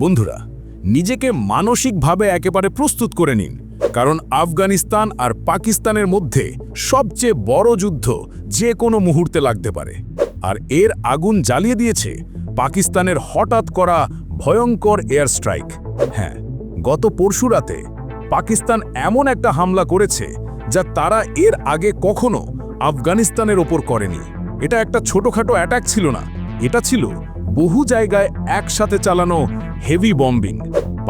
বন্ধুরা, নিজেকে মানসিকভাবে একেবারে প্রস্তুত করে নিন, কারণ আফগানিস্তান আর পাকিস্তানের মধ্যে সবচেয়ে বড় যুদ্ধ যে কোনো মুহূর্তে লাগতে পারে। আর এর আগুন জ্বালিয়ে দিয়েছে পাকিস্তানের হঠাৎ করা ভয়ঙ্কর এয়ার স্ট্রাইক। হ্যাঁ গত পরশু রাতে পাকিস্তান এমন একটা হামলা করেছে যা তারা এর আগে কখনো আফগানিস্তানের ওপর করেনি। এটা একটা ছোটখাটো অ্যাটাক ছিল না, এটা ছিল বহু জায়গায় একসাথে চালানো হেভি বম্বিং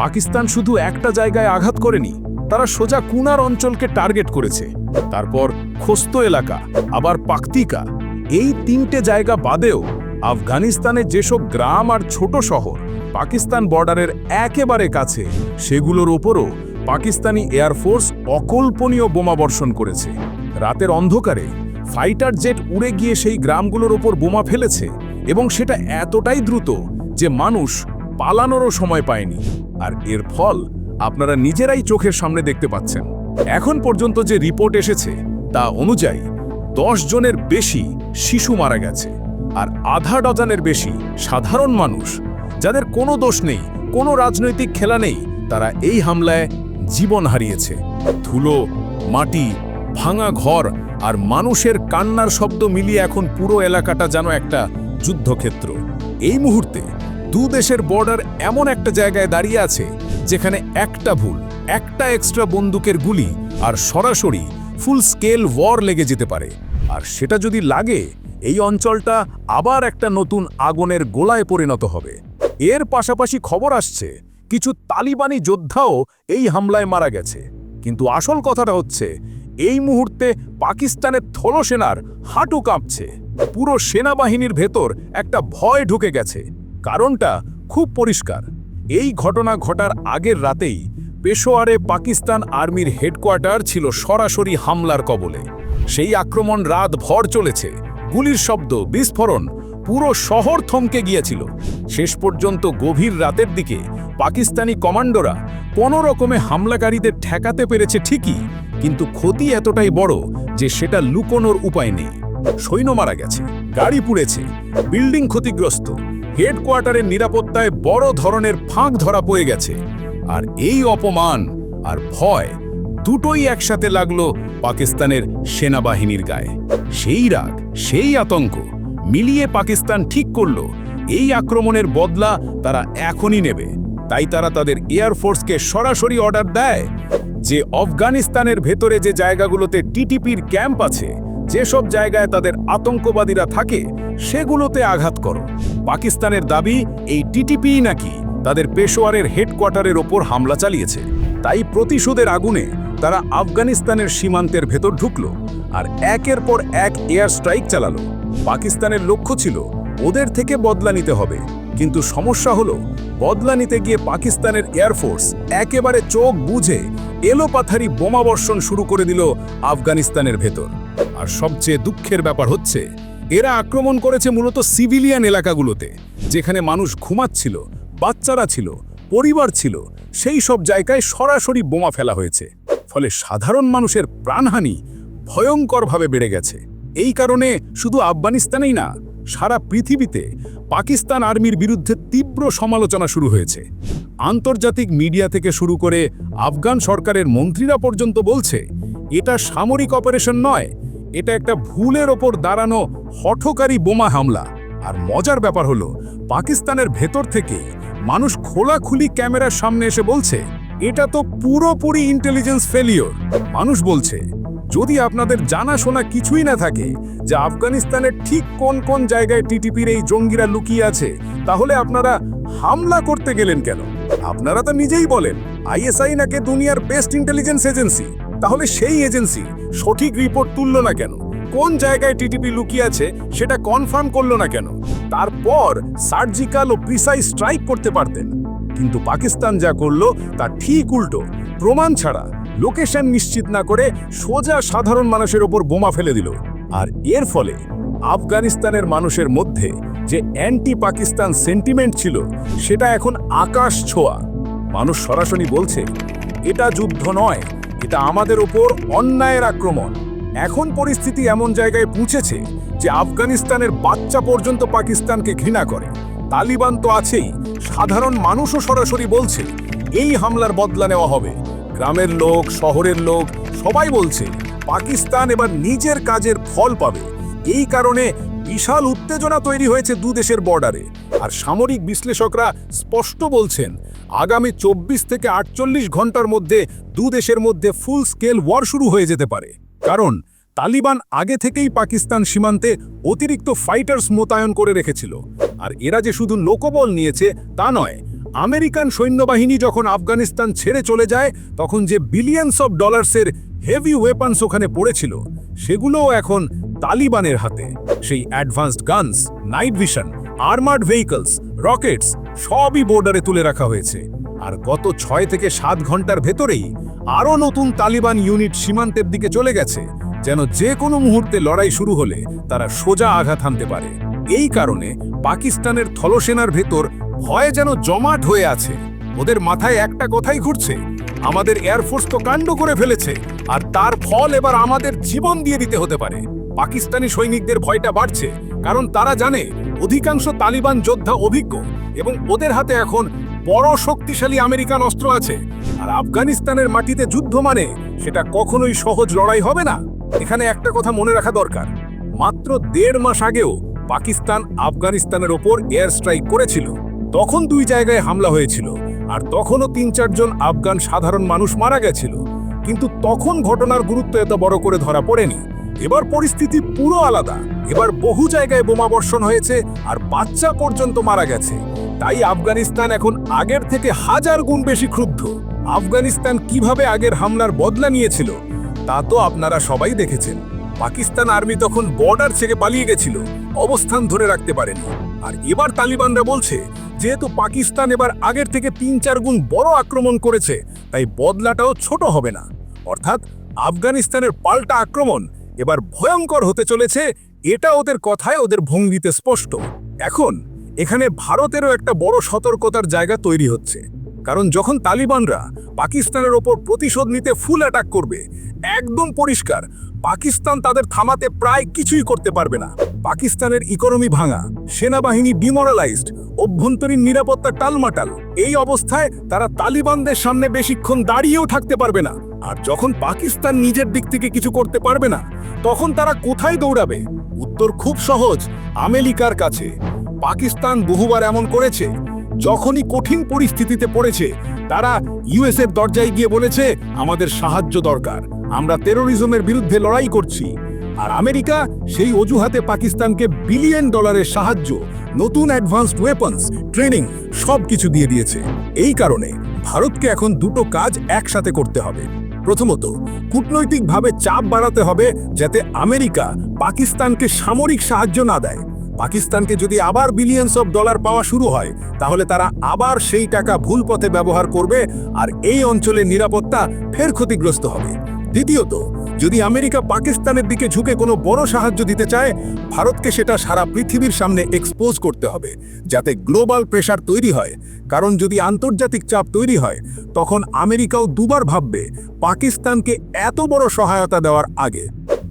পাকিস্তান শুধু একটা জায়গায় আঘাত করেনি, তারা সোজা কুনার অঞ্চলকে টার্গেট করেছে। তারপর খোস্ত এলাকা, আবার পাকতিকা এই তিনটে জায়গা বাদেও আফগানিস্তানের যেসব গ্রাম আর ছোট শহর পাকিস্তান বর্ডারের একেবারে কাছে, সেগুলোর ওপরও পাকিস্তানি এয়ারফোর্স অকল্পনীয় বোমা বর্ষণ করেছে। রাতের অন্ধকারে ফাইটার জেট উড়ে গিয়ে সেই গ্রামগুলোর ওপর বোমা ফেলেছে এবং সেটা এতটাই দ্রুত যে মানুষ পালানোরও সময় পায়নি। আর এর ফল আপনারা নিজেরাই চোখের সামনে দেখতে পাচ্ছেন। এখন পর্যন্ত যে রিপোর্ট এসেছে, তা অনুযায়ী দশ জনের বেশি শিশু মারা গেছে। আর আধা ডজনের বেশি সাধারণ মানুষ, যাদের কোনো দোষ নেই, কোনো রাজনৈতিক খেলা নেই, তারা এই হামলায় জীবন হারিয়েছে। ধুলো, মাটি, ভাঙা ঘর আর মানুষের কান্নার শব্দ মিলিয়ে এখন পুরো এলাকাটা যেন একটা যুদ্ধক্ষেত্র। এই মুহূর্তে দু দেশের বর্ডার এমন একটা জায়গায় দাঁড়িয়ে আছে, যেখানে একটা ভুল, একটা এক্সট্রা বন্দুকের গুলি আর সরাসরি ফুল স্কেল ওয়ার লেগে যেতে পারে। আর সেটা যদি লাগে, এই অঞ্চলটা আবার একটা নতুন আগুনের গোলায় পরিণত হবে। এর পাশাপাশি খবর আসছে, কিছু তালিবানি যোদ্ধাও এই হামলায় মারা গেছে। কিন্তু আসল কথাটা হচ্ছে, এই মুহূর্তে পাকিস্তানের থলো সেনার হাঁটু কাঁপছে। পুরো সেনাবাহিনীর ভেতর একটা ভয় ঢুকে গেছে। কারণটা খুব পরিষ্কার। এই ঘটনা ঘটার আগের রাতেই পেশোয়ারে পাকিস্তান আর্মির হেডকোয়ার্টার ছিল সরাসরি হামলার কবলে। সেই আক্রমণ রাত ভর চলেছে। গুলির শব্দ, বিস্ফোরণ পুরো শহর থমকে গিয়েছিল। শেষ পর্যন্ত গভীর রাতের দিকে পাকিস্তানি কমান্ডোরা কোনো রকমে হামলাকারীদের ঠেকাতে পেরেছে ঠিকই, কিন্তু ক্ষতি এতটাই বড় যে সেটা লুকোনোর উপায় নেই। সৈন্য মারা গেছে, গাড়ি পুড়েছে, বিল্ডিং ক্ষতিগ্রস্ত হেডকোয়ার্টারের নিরাপত্তায় বড় ধরনের ফাঁক ধরা পড়ে গেছে। আর এই অপমান আর ভয় দুটোই একসাথে লাগল পাকিস্তানের সেনাবাহিনীর গায়ে। সেই রাগ, সেই আতঙ্ক মিলিয়ে পাকিস্তান ঠিক করল। এই আক্রমণের বদলা তারা এখনই নেবে। তাই তারা তাদের এয়ারফোর্সকে সরাসরি অর্ডার দেয় যে আফগানিস্তানের ভেতরে যে জায়গাগুলোতে টিটিপির ক্যাম্প আছে, যেসব জায়গায় তাদের আতঙ্কবাদীরা থাকে, সেগুলোতে আঘাত করো। পাকিস্তানের দাবি, এই টিটিপিই নাকি তাদের পেশোয়ারের হেডকোয়ার্টারের ওপর হামলা চালিয়েছে। তাই প্রতিশোধের আগুনে তারা আফগানিস্তানের সীমান্তের ভেতর ঢুকলো আর একের পর এক এয়ার স্ট্রাইক চালালো। পাকিস্তানের লক্ষ্য ছিল, ওদের থেকে বদলা নিতে হবে। কিন্তু সমস্যা হলো, বদলা নিতে গিয়ে পাকিস্তানের এয়ারফোর্স একেবারে চোখ বুঝে এলোপাথারি বোমাবর্ষণ শুরু করে দিল আফগানিস্তানের ভেতর। আর সবচেয়ে দুঃখের ব্যাপার হচ্ছে এরা আক্রমণ করেছে মূলত সিভিলিয়ান এলাকাগুলোতে, যেখানে মানুষ ঘুমাচ্ছিল, বাচ্চারা ছিল, পরিবার ছিল, সেই সব জায়গায় সরাসরি বোমা ফেলা হয়েছে। ফলে সাধারণ মানুষের প্রাণহানি ভয়ঙ্করভাবে বেড়ে গেছে। এই কারণে শুধু আফগানিস্তানেই না, সারা পৃথিবীতে পাকিস্তান আর্মির বিরুদ্ধে তীব্র সমালোচনা শুরু হয়েছে। আন্তর্জাতিক মিডিয়া থেকে শুরু করে আফগান সরকারের মন্ত্রীরা পর্যন্ত বলছে, এটা সামরিক অপারেশন নয় এটা একটা ভুলের ওপর দাঁড়ানো হঠকারী বোমা হামলা। আর মজার ব্যাপার হলো, পাকিস্তানের ভেতর থেকে মানুষ খোলাখুলি ক্যামেরার সামনে এসে বলছে, এটা তো পুরোপুরি ইন্টেলিজেন্স ফেলিওর মানুষ বলছে, যদি আপনাদের জানাশোনা কিছুই না থাকে যে আফগানিস্তানের ঠিক কোন কোন জায়গায় টিটিপির এই জঙ্গিরা লুকিয়ে আছে, তাহলে আপনারা হামলা করতে গেলেন কেন? আপনারা তো নিজেই বলেন, আইএসআই নাকি দুনিয়ার বেস্ট ইন্টেলিজেন্স এজেন্সি তাহলে সেই এজেন্সি সঠিক রিপোর্ট তুললো না কেন? কোন জায়গায় টিটিপি লুকিয়ে আছে সেটা কনফার্ম করল না কেন? তারপর সার্জিক্যাল ও প্রিসাইজ স্ট্রাইক করতে পারতেন। কিন্তু পাকিস্তান যা করল তা ঠিক উল্টো। প্রমাণ ছাড়া লোকেশন নিশ্চিত না করে সোজা সাধারণ মানুষের ওপর বোমা ফেলে দিল। আর এর ফলে আফগানিস্তানের মানুষের মধ্যে যে অ্যান্টি পাকিস্তান সেন্টিমেন্ট ছিল, সেটা এখন আকাশ ছোঁয়া। মানুষ সরাসরি বলছে, এটা যুদ্ধ নয় এটা আমাদের ওপর অন্যায়ের আক্রমণ। এখন পরিস্থিতি এমন জায়গায় পৌঁছেছে যে আফগানিস্তানের বাচ্চা পর্যন্ত পাকিস্তানকে ঘৃণা করে। তালিবান তো আছেই। সাধারণ মানুষও সরাসরি বলছে, এই হামলার বদলা নেওয়া হবে। গ্রামের লোক, শহরের লোক, সবাই বলছে, পাকিস্তান এবার নিজের কাজের ফল পাবে। এই কারণে বিশাল উত্তেজনা তৈরি হয়েছে দু দেশের বর্ডারে আর সামরিক বিশ্লেষকরা স্পষ্ট বলছেন আগামী চব্বিশ থেকে আটচল্লিশ ঘণ্টার মধ্যে দু দেশের মধ্যে ফুল স্কেল ওয়ার শুরু হয়ে যেতে পারে। কারণ, তালিবান আগে থেকেই পাকিস্তান সীমান্তে অতিরিক্ত ফাইটার্স মোতায়েন করে রেখেছিল। আর এরা যে শুধু লোকবল নিয়েছে, তা নয়। আমেরিকান সৈন্যবাহিনী যখন আফগানিস্তান ছেড়ে চলে যায়, তখন যে বিলিয়নস অফ ডলার্সের হেভি ওয়েপন্স ওখানে পড়েছিল, সেগুলোও এখন তালিবানের হাতে। সেই advanced guns night vision armoured vehicles rockets সবই বর্ডারে তুলে রাখা হয়েছে। আর গত ছয় থেকে সাত ঘণ্টার ভেতরেই আরও নতুন তালিবান ইউনিট সীমান্তের দিকে চলে গেছে, যেন যে কোনো মুহূর্তে লড়াই শুরু হলে তারা সোজা আঘাত হানতে পারে। এই কারণে পাকিস্তানের থলসেনার ভেতর ভয় যেন জমাট হয়ে আছে। ওদের মাথায় একটা কথাই ঘুরছে, আমাদের এয়ারফোর্স তো কাণ্ড করে ফেলেছে, আর তার ফল এবার আমাদের জীবন দিয়ে দিতে হতে পারে। পাকিস্তানি সৈনিকদের ভয়টা বাড়ছে, কারণ তারা জানে অধিকাংশ তালিবান যোদ্ধা অভিজ্ঞ এবং ওদের হাতে এখন বড় শক্তিশালী আমেরিকান অস্ত্র আছে। আর আফগানিস্তানের মাটিতে যুদ্ধ মানে সেটা কখনোই সহজ লড়াই হবে না। এখানে একটা কথা মনে রাখা দরকার। মাত্র দেড় মাস আগেও পাকিস্তান আফগানিস্তানের ওপর এয়ার স্ট্রাইক করেছিল। তখন দুই জায়গায় হামলা হয়েছিল। আর তখনও তিন চারজন আফগান সাধারণ মানুষ মারা গেছিল। কিন্তু তখন ঘটনার গুরুত্ব এত বড় করে ধরা পড়েনি। এবার পরিস্থিতি পুরো আলাদা। এবার বহু জায়গায় বোমা বর্ষণ হয়েছে আর বাচ্চা পর্যন্ত মারা গেছে। তাই আফগানিস্তান এখন আগের থেকে হাজার গুণ বেশি ক্রুদ্ধ আফগানিস্তান কীভাবে আগের হামলার বদলা নিয়েছিল, তা তো আপনারা সবাই দেখেছেন। পাকিস্তান আর্মি তখন বর্ডার থেকে পালিয়ে গেছিল, অবস্থান ধরে রাখতে পারেনি। আর এবার তালিবানরা বলছে, যেহেতু পাকিস্তান এবার আগের থেকে তিন চার গুণ বড় আক্রমণ করেছে, তাই বদলাটাও ছোট হবে না। অর্থাৎ আফগানিস্তানের পাল্টা আক্রমণ এবার ভয়ঙ্কর হতে চলেছে এটা ওদের কথায় ওদের ভঙ্গিতে স্পষ্ট। এখন এখানে ভারতেরও একটা বড় সতর্কতার জায়গা তৈরি হচ্ছে। কারণ যখন তালিবানরা পাকিস্তানের ওপর প্রতিশোধ নিতে ফুল অ্যাটাক করবে, একদম পরিষ্কার, পাকিস্তান তাদের থামাতে প্রায় কিছুই করতে পারবে না। পাকিস্তানের ইকোনমি ভাঙা, সেনাবাহিনী ডিমোরালাইজড অভ্যন্তরীণ নিরাপত্তা টালমাটাল, এই অবস্থায় তারা তালিবানদের সামনে বেশিক্ষণ দাঁড়িয়েও থাকতে পারবে না। আর যখন পাকিস্তান নিজের দিক থেকে কিছু করতে পারবে না, তখন তারা কোথায় দৌড়াবে? উত্তর খুব সহজ, আমেরিকার কাছে। পাকিস্তান বহুবার এমন করেছে, যখনই কঠিন পরিস্থিতিতে পড়েছে, তারা ইউএসএর দরজায় গিয়ে বলেছে, আমাদের সাহায্য দরকার, আমরা টেরোরিজমের বিরুদ্ধে লড়াই করছি। আর আমেরিকা সেই অজুহাতে পাকিস্তানকে বিলিয়ন ডলারের সাহায্য, নতুন অ্যাডভান্সড ওয়েপন্স ট্রেনিং সব কিছু দিয়ে দিয়েছে। এই কারণে ভারতকে এখন দুটো কাজ একসাথে করতে হবে। প্রথমত, কূটনৈতিকভাবে চাপ বাড়াতে হবে যাতে আমেরিকা পাকিস্তানকে সামরিক সাহায্য না দেয়। পাকিস্তানকে যদি আবার বিলিয়নস অফ ডলার পাওয়া শুরু হয়, তাহলে তারা আবার সেই টাকা ভুল পথে ব্যবহার করবে আর এই অঞ্চলের নিরাপত্তা ফের ক্ষতিগ্রস্ত হবে। দ্বিতীয়ত, যদি আমেরিকা পাকিস্তানের দিকে ঝুঁকে কোনো বড় সাহায্য দিতে চায়, ভারতকে সেটা সারা পৃথিবীর সামনে এক্সপোজ করতে হবে, যাতে গ্লোবাল প্রেশার তৈরি হয়। কারণ যদি আন্তর্জাতিক চাপ তৈরি হয়, তখন আমেরিকাও দুবার ভাববে পাকিস্তানকে এত বড় সহায়তা দেওয়ার আগে।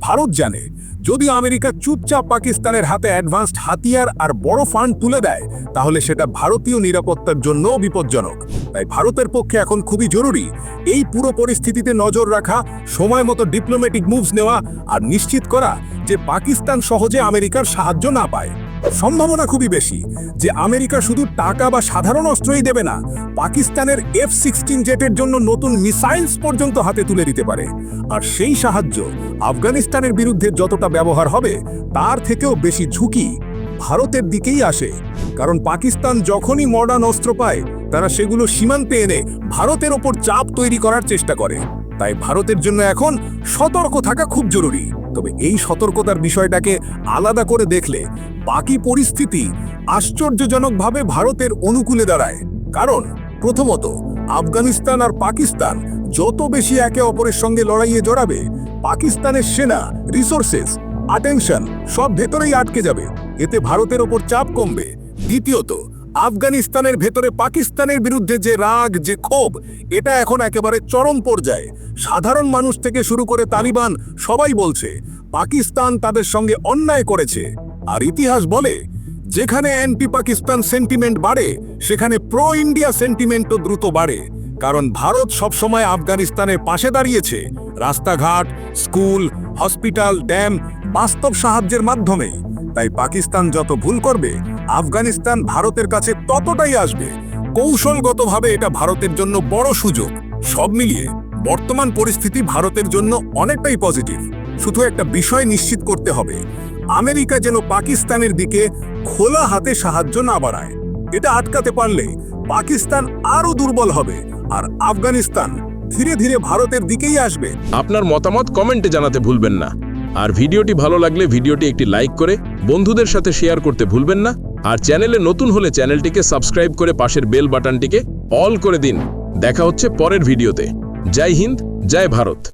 ভারত জানে, যদি আমেরিকা চুপচাপ পাকিস্তানের হাতে অ্যাডভান্সড হাতিয়ার আর বড় ফান্ড তুলে দেয়, তাহলে সেটা ভারতীয় নিরাপত্তার জন্যও বিপজ্জনক। তাই ভারতের পক্ষে এখন খুবই জরুরি এই পুরো পরিস্থিতিতে নজর রাখা, সময় মতো ডিপ্লোম্যাটিক মুভস নেওয়া আর নিশ্চিত করা যে পাকিস্তান সহজে আমেরিকার সাহায্য না পায়। সম্ভাবনা খুবই বেশি যে আমেরিকা শুধু টাকা বা সাধারণ অস্ত্রই দেবে না, পাকিস্তানের এফ সিক্সটিন জেটের জন্য নতুন মিসাইলস পর্যন্ত হাতে তুলে দিতে পারে। আর সেই সাহায্য আফগানিস্তানের বিরুদ্ধে যতটা ব্যবহার হবে, তার থেকেও বেশি ঝুঁকি ভারতের দিকেই আসে। কারণ পাকিস্তান যখনই মডার্ন অস্ত্র পায়, তারা সেগুলো সীমান্তে এনে ভারতের ওপর চাপ তৈরি করার চেষ্টা করে। তাই ভারতের জন্য এখন সতর্ক থাকা খুব জরুরি। তবে এই সতর্কতার বিষয়টাকে আলাদা করে দেখলে বাকি পরিস্থিতি আশ্চর্যজনকভাবে ভারতের অনুকূলে দাঁড়ায়। কারণ প্রথমত, আফগানিস্তান আর পাকিস্তান যত বেশি একে অপরের সঙ্গে লড়াইয়ে জড়াবে, পাকিস্তানের সেনা রিসোর্সেস অ্যাটেনশন সব ভেতরেই আটকে যাবে। এতে ভারতের ওপর চাপ কমবে। দ্বিতীয়ত আফগানিস্তানের ভেতরে পাকিস্তানের বিরুদ্ধে যে রাগ, যে ক্ষোভ, এটা এখন একেবারে চরম পর্যায়ে। সাধারণ মানুষ থেকে শুরু করে তালিবান সবাই বলছে, পাকিস্তান তাদের সঙ্গে অন্যায় করেছে। আর ইতিহাস বলে, যেখানে অ্যান্টি পাকিস্তান সেন্টিমেন্ট বাড়ে, সেখানে প্রো ইন্ডিয়া সেন্টিমেন্টও দ্রুত বাড়ে। কারণ ভারত সবসময় আফগানিস্তানের পাশে দাঁড়িয়েছে। রাস্তাঘাট, স্কুল, হসপিটাল, ড্যাম বাস্তব সাহায্যের মাধ্যমে। তাই পাকিস্তান যত ভুল করবে আফগানিস্তান ভারতের কাছে ততটাই আসবে। কৌশলগতভাবে এটা ভারতের জন্য বড় সুযোগ। সব মিলিয়ে বর্তমান পরিস্থিতি ভারতের জন্য অনেকটাই পজিটিভ। শুধু একটা বিষয় নিশ্চিত করতে হবে, আমেরিকা যেন পাকিস্তানের দিকে খোলা হাতে সাহায্য না বাড়ায়। এটা আটকাতে পারলে পাকিস্তান আরও দুর্বল হবে আর আফগানিস্তান ধীরে ধীরে ভারতের দিকেই আসবে। আপনার মতামত কমেন্টে জানাতে ভুলবেন না। আর ভিডিওটি ভালো লাগলে ভিডিওটি একটি লাইক করে বন্ধুদের সাথে শেয়ার করতে ভুলবেন না। আর চ্যানেলে নতুন হলে চ্যানেলটিকে সাবস্ক্রাইব করে পাশের বেল বাটনটিকে অল করে দিন। দেখা হচ্ছে পরের ভিডিওতে। জয় হিন্দ, জয় ভারত।